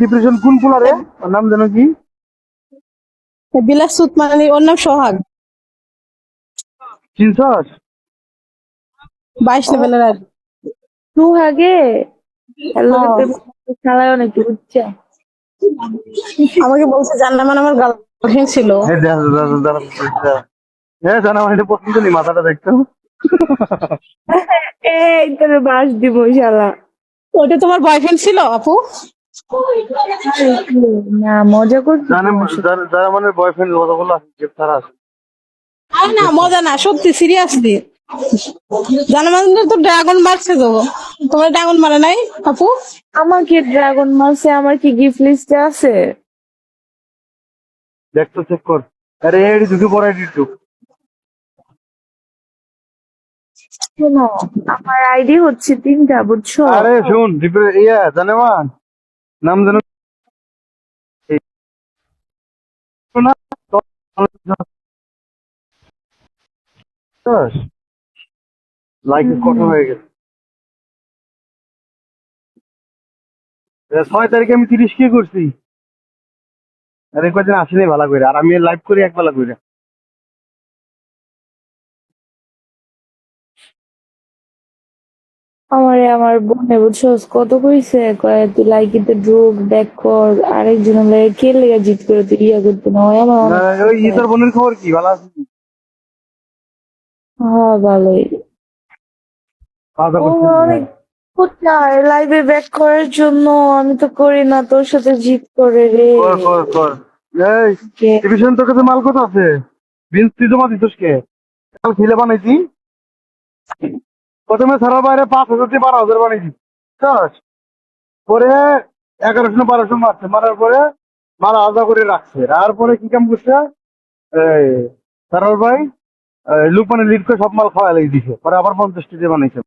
Depression কোন কুলারে ওর নাম জানো কি? বিলাসুত মানে ওর নাম সোহাগ। চিনছস বাইশ লেভেলের আর। তু আগে হ্যাঁ। খেলায় অনেক বুঝছে? আমাকে বলছে জান্না মানে আমার গার্লফ্রেন্ড ছিল। হ্যাঁ জানা মানে এটা পছন্দ নেই মাথাটা দেখতো এই তোর বাস দিব শালা। ওটা তোমার বয়ফ্রেন্ড ছিল আপু? না মজা করছি মানে বয়ফ্রেন্ড কতগুলো আছে গ্রেপ্তার আছে। আরে না মজা না সত্যি সিরিয়াসলি জানা মানে তো ড্রাগন মারছে তো। তোমার ড্রাগন মারে নাই আপু? আমার কি ড্রাগন মারছে আমার কি গিফট লিস্টে আছে? দেখতো চেক কর। আরে এডি আমার আইডি হচ্ছে তিনটা বুঝছ? আরে শুন ইয়া জানে মান নাম এই- লাইক কত হয়ে গেছে। ছয় তারিখে আমি তিরিশ কে করছি। আরে কদিন আসেনি ভালো করে। আর আমি লাইভ করি এক বেলা করে আমারে আমার বোনে বুঝছ কত কইছে? কয় তুই লাইকিতে ঢুক দেখ কর। আরেকজন লাগে কে লেগে জিত করে তুই ইয়া করতে না? হয় আমার ওই ইতার বোনের খবর কি? ভালো আছে? হ্যাঁ ভালোই? অনেক কোথায় লাইভে ব্যাক করার জন্য আমি তো করি না তোর সাথে জিত করে রে। কর কর কর। এই টিভিশন তোর কাছে মাল কত আছে? বিনস তুই জমা দিতস কে? কাল খিলে বানাইছি প্রথমে সারা বাইরে পাঁচ হাজার থেকে বারো হাজার বানিয়ে বুঝছস? পরে এগারোশো বারোশো মারছে। মারার পরে মারা আলাদা করে রাখছে। তারপরে কি কাম করছে? সারার ভাই লুক মানে লিড সব মাল খাওয়া লাগিয়ে দিছে। পরে আবার পঞ্চাশ দিয়ে বানাইছে